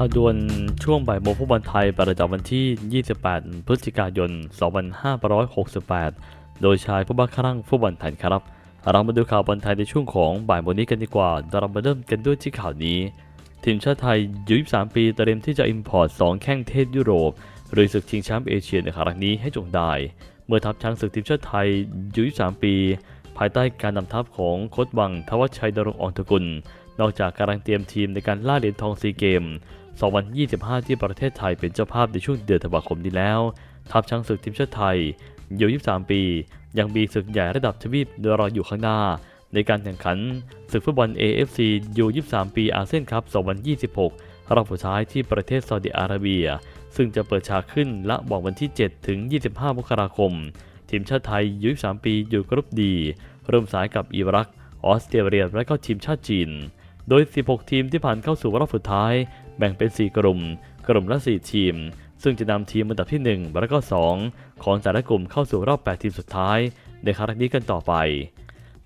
ข่าวด่วนช่วงบ่ายโมงฟุตบอลไทยประจำวันที่ 28 พฤศจิกายน 2568 โดยชายผู้บ้าคลั่งฟุตบอลไทยครับ เรามาดูข่าวบอลไทยในช่วงของบ่ายโมงนี้กันดีกว่าเรามาเริ่มกันด้วยที่ข่าวนี้ ทีมชาติไทยยุ23 ปีเตรียมที่จะอิมพอร์ต 2 แข้งเทพยุโรปหรือศึกชิงแชมป์เอเชียในครั้งนี้ให้จงได้ เมื่อทัพช้างศึกทีมชาติไทยยุ23 ปี ภายใต้การนำทัพของโค้ชวังทวัชชัยดรงอองตกุลนอกจากกำลังเตรียมทีมในการล่าเหรียญทองซีเกม 2025 ที่ประเทศไทยเป็นเจ้าภาพในช่วงเดือนธันวาคมนี้แล้ว ทัพช้างศึกทีมชาติไทยอายุ23 ปี ยังมีศึกใหญ่ระดับทวีปรออยู่ข้างหน้า ในการแข่งขันศึกฟุตบอล AFC U23 ปีอาเซียนคัพ2026 รอบสุดท้ายที่ประเทศซาอุดิอาระเบีย ซึ่งจะเปิดฉากขึ้นละบอกวันที่ 7 ถึง 25 มกราคม ทีมชาติไทยอายุ23 ปีอยู่กรุ๊ปดีเริ่มสายกับอิรัก ออสเตรเลียและก็ทีมชาติจีน โดย 16 ทีมที่ผ่านเข้าสู่รอบสุดท้าย แบ่งเป็น 4 กลุ่ม กลุ่มละ 4 ทีม ซึ่งจะนำทีมอันดับที่ 1 และก็ 2 ของแต่ละกลุ่มเข้าสู่รอบ 8 ทีมสุดท้าย ในครั้งนี้กันต่อไป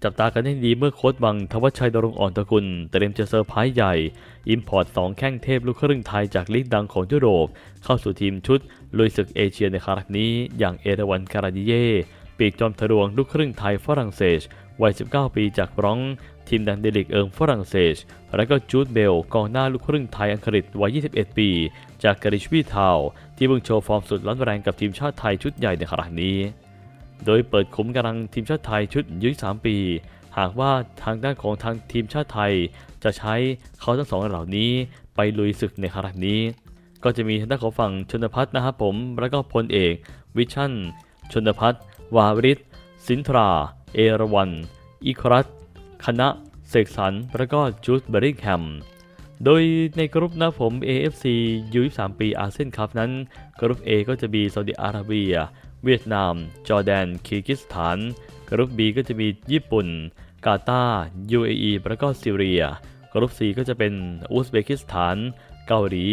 จับตากันให้ดีเมื่อโค้ชวังทวัชชัยดรงอ่อนตะกุลเตรียมจะเซอร์ไพรส์ใหญ่ อิมพอร์ต 2 แข้งเทพลูกครึ่งไทยจากลีกดังของยุโรป เข้าสู่ทีมชุดลุยศึกเอเชียในครั้งนี้อย่างเอราวันการาดิเย่ปีกจอมทะลวงลูกครึ่งไทยฝรั่งเศสวัย 19 ปีจากบรองซ์ ทีมดันเดลิกเอิงฝรั่งเศส และก็จูดเบลกองหน้าลูกครึ่งไทยอังกฤษวัย 21 ปี จากกริชวีทาว ที่เพิ่งโชว์ฟอร์มสุดร้อนแรงกับทีมชาติไทยชุดใหญ่ในครั้งนี้ โดยเปิดขุมกำลังทีมชาติไทยชุดอายุ3ปี หากว่าทางด้านของทางทีมชาติไทย จะใช้เขาทั้งสองเหล่านี้ไปลุยศึกในครั้งนี้ ก็จะมีทางด้านของฝั่งชนพัฒน์นะครับผม แล้วก็พลเอก วิชั่น ชนพัฒน์วาริศสินทรา เอราวัน อิครัต คณะเสกสรรแล้วก็จูดเบอริงแฮมโดยในกรุ๊ปนะผม AFC U23 ปีอาเซียนคัพนั้น กรุ๊ป A ก็จะมีซาอุดิอาระเบีย เวียดนาม จอร์แดนคีร์กิสถาน กรุ๊ป B ก็จะมีญี่ปุ่น กาตาร์ UAE แล้วก็ซีเรีย กรุ๊ป C ก็จะเป็นอุซเบกิสถาน เกาหลี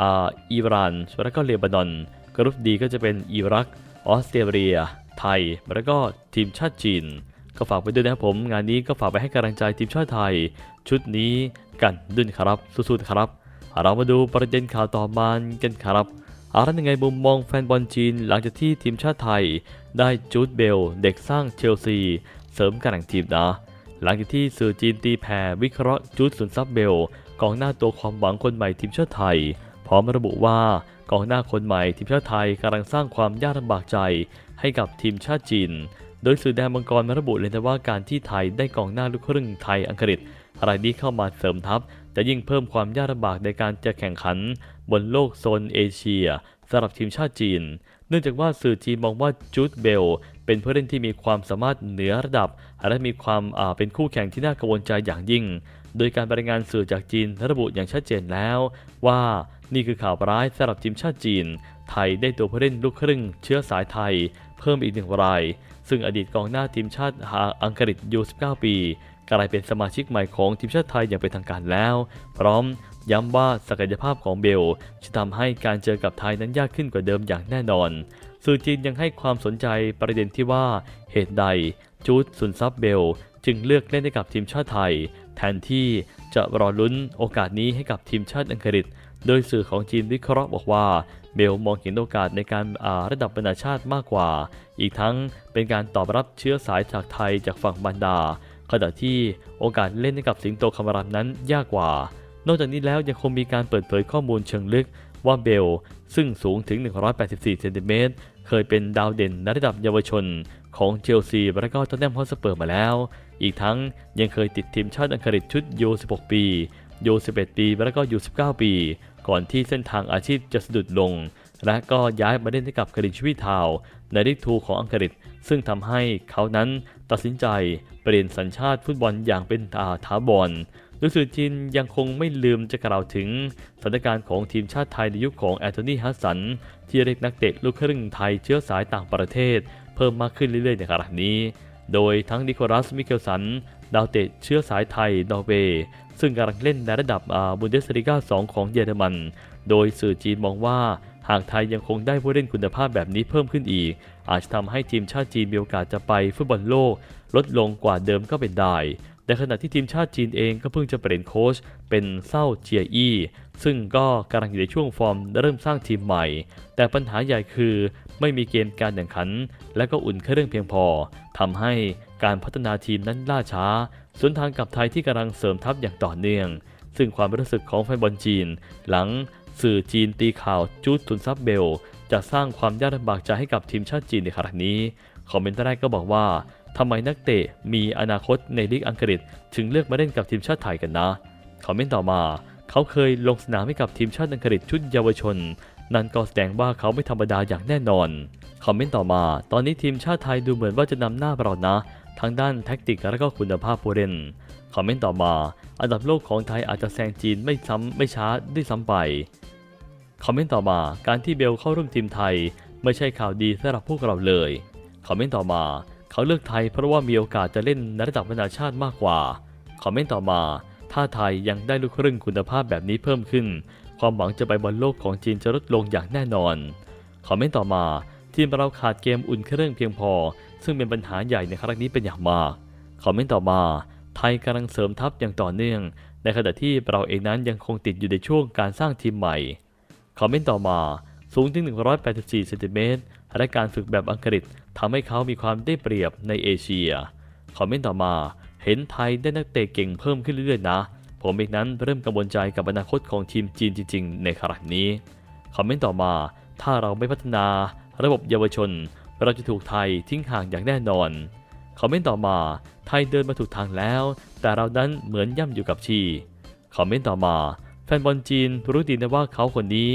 อ่าอิหร่านแล้วก็เลบานอน กรุ๊ป D ก็จะเป็นอิรัก ออสเตรเลีย ไทย แล้วก็ทีมชาติจีน ก็ฝากไปด้วยนะครับผม งานนี้ก็ฝากไปให้กำลังใจทีมชาติไทย ชุดนี้กันด้วยครับสู้ๆครับเรามาดูประเด็นข่าวต่อมากันครับอารันยังไงมุมมองแฟนบอลจีนหลังจากที่ทีมชาติไทย ได้จูดเบลเด็กสร้างเชลซี เสริมกำลังทีมนะ หลังจากที่สื่อจีนตีแผ่วิเคราะห์จูดสุนทรัพย์เบลกองหน้าตัวความหวังคนใหม่ทีมชาติไทย พร้อมระบุว่ากองหน้าคนใหม่ทีมชาติไทยกำลังสร้างความยากลำบากใจให้กับทีมชาติจีน โดยสื่อแดนมังกรมาระบุเลยนะว่าการที่ไทยได้กองหน้าลูกครึ่งไทยอังกฤษรายนี้เข้ามาเสริมทัพจะยิ่งเพิ่มความยากลำบากในการจะแข่งขัน บนโลกโซนเอเชียสำหรับทีมชาติจีน เนื่องจากว่าสื่อจีนมองว่าจูดเบล เป็นผู้เล่นที่มีความสามารถเหนือระดับ และมีความอ่าเป็นคู่แข่งที่น่ากังวลใจอย่างยิ่ง โดยการรายงานสื่อจากจีนระบุอย่างชัดเจนแล้ว ว่านี่คือข่าวร้ายสำหรับทีมชาติจีน ไทยได้ตัวผู้เล่นลูกครึ่งเชื้อสายไทย เพิ่มอีกหนึ่งราย ซึ่งอดีตกองหน้าทีมชาติอังกฤษยู19 ปี กลายเป็นสมาชิกใหม่ของทีมชาติไทยอย่างเป็นทางการแล้ว พร้อมย้ำว่าศักยภาพของเบล จะทำให้การเจอกับไทยนั้นยากขึ้นกว่าเดิมอย่างแน่นอน สื่อจีนยังให้ความสนใจประเด็นที่ว่าเหตุใดจูดสุนทรัพย์เบล จึงเลือกเล่นให้กับทีมชาติไทย แทนที่จะรอลุ้นโอกาสนี้ให้กับทีมชาติอังกฤษ โดยสื่อของจีนวิเคราะห์บอกว่า เบลมองเห็นโอกาสในการาระดับนานาชาติมากกว่า อีกทั้งเป็นการตอบรับเชื้อสายจากไทยจากฝั่งบรรดา ขณะที่โอกาสเล่นให้กับสิงโตคำรามนั้นยากกว่า นอกจากนี้แล้วยังคงมีการเปิดเผยข้อมูลเชิงลึกว่าเบลซึ่งสูงถึง 184 เซนติเมตร เคยเป็นดาวเด่นในระดับเยาวชนของเชลซีและก็ท็อตแนมฮอสเปอร์มาแล้ว อีกทั้งยังเคยติดทีมชาติอังกฤษชุดยู16 ปียู11 ปี และก็ยู19 ปี ก่อนที่เส้นทางอาชีพจะสะดุดลง และก็ย้ายมาเล่นให้กับคารินชวีทาวในลีกทูของอังกฤษ ซึ่งทำให้เขานั้นตัดสินใจเปลี่ยนสัญชาติฟุตบอลอย่างเป็นอาถาวรโดยสื่อจีนยังคงไม่ลืมจะกล่าวถึงสถานการณ์ของทีมชาติไทยในยุคของแอนโทนีฮัสสัน ที่เรียกนักเตะลูกครึ่งไทยเชื้อสายต่างประเทศ เพิ่มมากขึ้นเรื่อยๆในขณะนี้ โดยทั้งนิโคลัสมิเคลสัน ดาวเตะเชื้อสายไทย นอร์เวย์ ซึ่งกำลังเล่นในระดับบุนเดสลีกา2 ของเยอรมัน โดยสื่อจีนมองว่าหากไทยยังคงได้ผู้เล่นคุณภาพแบบนี้เพิ่มขึ้นอีก อาจจะทำให้ทีมชาติจีนมีโอกาสจะไปฟุตบอลโลก ลดลงกว่าเดิมก็เป็นได้ ในขณะที่ทีมชาติจีนเองก็เพิ่งจะเปลี่ยนโค้ชเป็นเซาเจียอี้ ซึ่งก็กำลังอยู่ในช่วงฟอร์มเริ่มสร้างทีมใหม่ แต่ปัญหาใหญ่คือไม่มีเกมการแข่งขัน และก็อุ่นเครื่องเพียงพอทำให้การพัฒนาทีมนั้นล่าช้าสวนทางกับไทยที่กำลังเสริมทัพอย่างต่อเนื่อง ซึ่งความรู้สึกของแฟนบอลจีน หลังสื่อจีนตีข่าวจูดตุนซับเบล จะสร้างความยากลำบากใจให้กับทีมชาติจีนในครั้งนี้คอมเมนต์แรกก็บอกว่า ทำไมนักเตะมีอนาคตในลีกอังกฤษ ถึงเลือกมาเล่นกับทีมชาติไทยกันนะคอมเมนต์ต่อมา เขาเคยลงสนามให้กับทีมชาติอังกฤษชุดเยาวชน นั่นก็แสดงว่าเขาไม่ธรรมดาอย่างแน่นอนคอมเมนต์ต่อมา ตอนนี้ทีมชาติไทยดูเหมือนว่าจะนำหน้าเรานะ ทั้งด้านแท็กติกและก็คุณภาพผู้เล่นคอมเมนต์ต่อมา อันดับโลกของไทยอาจจะแซงจีนไม่ซ้ำไม่ช้าด้วยซ้ำไปคอมเมนต์ต่อมาการที่เบลเข้าร่วมทีมไทย ไม่ใช่ข่าวดีสำหรับพวกเราเลยคอมเมนต์ต่อมา เขาเลือกไทยเพราะว่ามีโอกาสจะเล่นในระดับนานาชาติมากกว่า คอมเมนต์ต่อมา ถ้าไทยยังได้ลูกครึ่งคุณภาพแบบนี้เพิ่มขึ้น ความหวังจะไปบอลโลกของจีนจะลดลงอย่างแน่นอน คอมเมนต์ต่อมา ทีมเราขาดเกมอุ่นเครื่องเพียงพอ ซึ่งเป็นปัญหาใหญ่ในครั้งนี้เป็นอย่างมาก คอมเมนต์ต่อมา ไทยกำลังเสริมทัพอย่างต่อเนื่อง ในขณะที่เราเองนั้นยังคงติดอยู่ในช่วงการสร้างทีมใหม่ คอมเมนต์ต่อมา สูงถึง 184เซนติเมตรและการฝึกแบบอังกฤษ ทำให้เขามีความได้เปรียบในเอเชีย คอมเมนต์ต่อมา เห็นไทยได้นักเตะเก่งเพิ่มขึ้นเรื่อยๆนะ ผมเองนั้นเริ่มกังวลใจกับอนาคตของทีมจีนจริงๆ ในครั้งนี้ คอมเมนต์ต่อมา ถ้าเราไม่พัฒนาระบบเยาวชน เราจะถูกไทยทิ้งห่างอย่างแน่นอน คอมเมนต์ต่อมา ไทยเดินมาถูกทางแล้ว แต่เรานั้นเหมือนย่ำอยู่กับที่คอมเมนต์ต่อมา แฟนบอลจีนรู้ดีนะว่าเขาคนนี้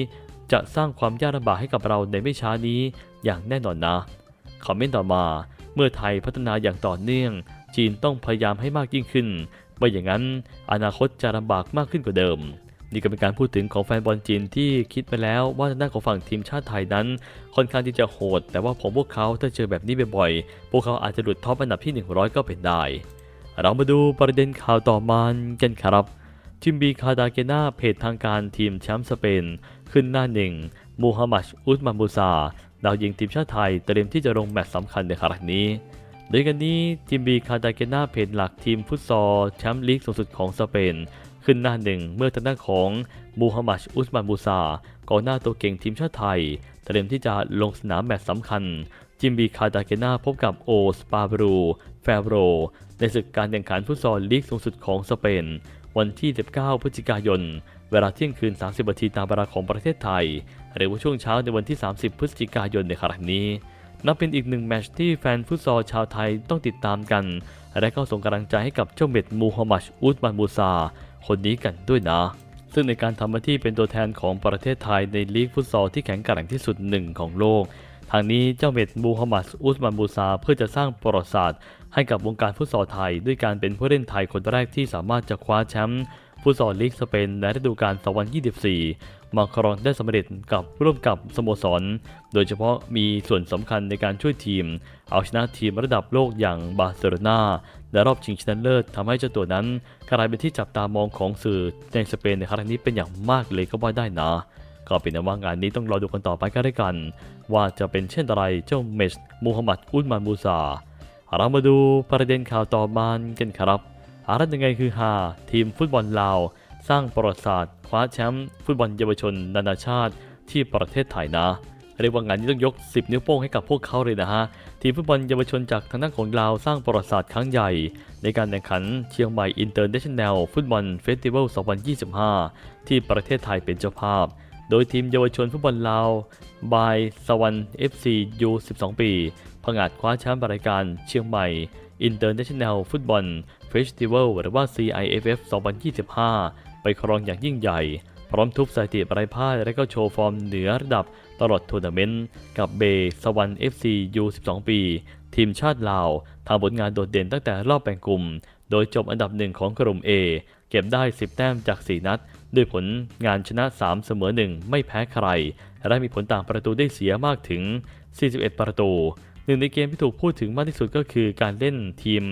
จะสร้างความยากลำบากให้กับเราในไม่ช้านี้อย่างแน่นอนนะ คอมเมนต์ต่อมา เมื่อไทยพัฒนาอย่างต่อเนื่อง จีนต้องพยายามให้มากยิ่งขึ้น ไม่อย่างนั้นอนาคตจะลำบากมากขึ้นกว่าเดิม นี่ก็เป็นการพูดถึงของแฟนบอลจีนที่คิดไปแล้วว่าทางด้านของฝั่งทีมชาติไทยนั้น ค่อนข้างที่จะโหด แต่ว่าผมพวกเขาถ้าเจอแบบนี้บ่อยๆ พวกเขาอาจจะหลุดท็อปอันดับที่ 100 ก็เป็นได้ เรามาดูประเด็นข่าวต่อมากันครับจิมบีคาดาเกนาเพจทางการทีมแชมป์สเปน ขึ้นหน้าหนึ่งมูฮัมหมัดอุสมานบูซา ดาวยิงทีมชาติไทยเตรียมที่จะลงแมตช์สำคัญในครั้งนี้ โดยกันนี้ทีมบีคาตาเกนาเพนหลักทีมฟุตซอลแชมป์ลีกสูงสุดของสเปน ขึ้นหน้าหนึ่งเมื่อทางด้านของมูฮัมหมัดอุสมานบูซากองหน้าตัวเก่งทีมชาติไทย เตรียมที่จะลงสนามแมตช์สำคัญ จิมบีคาดาเกนาพบกับโอสปาบรูแฟโร ในศึกการแข่งขันฟุตซอลลีกสูงสุดของสเปน วันที่ 19 พฤศจิกายน เวลาเที่ยงคืน 30นาทีตามเวลาของประเทศไทย หรือว่าช่วงเช้าในวันที่ 30 พฤศจิกายนในครั้งนี้ นับเป็นอีกหนึ่งแมตช์ที่แฟนฟุตซอลชาวไทยต้องติดตามกัน และก็ส่งกำลังใจให้กับเจ้าเม็ดมูฮัมหมัดอุสมานบูซา คนนี้กันด้วยนะซึ่งในการทำหน้าที่เป็นตัวแทนของประเทศไทยในลีกฟุตซอลที่แข็งแกร่งที่สุดหนึ่งของโลก ทางนี้เจ้าเม็ดมูฮัมหมัดอุสมานบูซาเพื่อจะสร้างประวัติศาสตร์ให้กับวงการฟุตซอลไทย ด้วยการเป็นผู้เล่นไทยคนแรกที่สามารถจะคว้าแชมป์ฟุตซอลลีกสเปนในฤดูกาล 2024 มาครองได้สำเร็จกับร่วมกับสโมสร โดยเฉพาะมีส่วนสำคัญในการช่วยทีม เอาชนะทีมระดับโลกอย่างบาร์เซโลนาในรอบชิงชนะเลิศทำให้เจ้าตัวนั้นกลายเป็นที่จับตามองของสื่อในสเปนในครั้งนี้เป็นอย่างมากเลยก็ว่าได้นะ ก็เป็นว่างานนี้ต้องรอดูกันต่อไปก็ได้กัน ว่าจะเป็นเช่นไรเจ้าเมชมูฮัมหมัดอุลมานมูซาเรามาดูประเด็นข่าวต่อมากันครับอะไรยังไงคือฮาทีมฟุตบอลลาว สร้างประวัติศาสตร์คว้าแชมป์ฟุตบอลเยาวชน นานาชาติที่ประเทศไทยนะเรียกว่างานนี้ต้องยก 10 นิ้วโป้งให้กับพวกเขาเลยนะฮะ ทีมฟุตบอลเยาวชนจากทางด้านของลาวสร้างประวัติศาสตร์ครั้งใหญ่ ในการแข่งขันเชียงใหม่อินเตอร์เนชั่นแนลฟุตบอลเฟสติวัล 2025 ที่ประเทศไทยเป็นเจ้าภาพ โดยทีมเยาวชนฟุตบอลลาวบายสวรรค์ FC U 12 ปีผงาดคว้าแชมป์รายการเชียงใหม่ International Football Festival หรือว่า CIFF 2025 ไปครองอย่างยิ่งใหญ่ พร้อมทุบสถิติไร้พ่ายและก็โชว์ฟอร์มเหนือระดับตลอดทัวร์นาเมนต์ กับเบสวรรค์ FC U 12 ปี ทีมชาติลาวทำผลงานโดดเด่นตั้งแต่รอบแบ่งกลุ่ม โดยจบอันดับหนึ่งของกลุ่ม A เก็บได้ 10 แต้มจาก 4 นัด ด้วยผลงานชนะ 3 เสมอ 1 ไม่แพ้ใคร และมีผลต่างประตูได้เสียมากถึง 41 ประตู หนึ่งในเกมที่ถูกพูดถึงมากที่สุดก็คือการเล่นทีม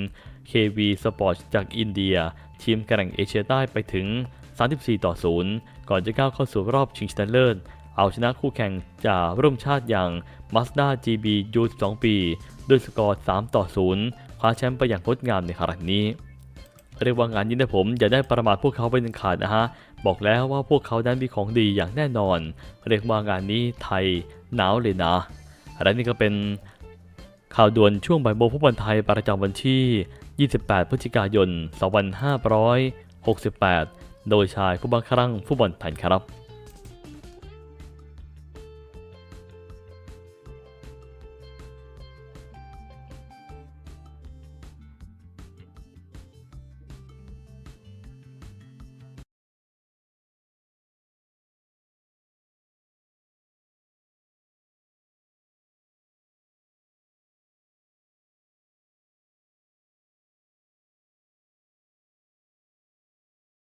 KV Sports จากอินเดีย ทีมแกร่งเอเชียใต้ไปถึง 34 ต่อ 0 ก่อนจะก้าวเข้าสู่รอบชิงชนะเลิศ เอาชนะคู่แข่งจากร่วมชาติอย่าง Mazda GB U12 ปี ด้วยสกอร์ 3 ต่อ 0 คว้าแชมป์ไปอย่างงดงามในครั้งนี้ เรียกว่างานนี้นะผมอย่าได้ประมาทพวกเขาไปเด็ดขาดนะฮะ บอกแล้วว่าพวกเขานั้นมีของดีอย่างแน่นอน เรียกว่างานนี้ไทยหนาวเลยนะและนี่ก็เป็นข่าวด่วนช่วงบ่ายโมงฟุตบอลไทยประจำวันที่ 28 พฤศจิกายน 2568 โดยชายผู้บังคับฟุตบอลไทยครับ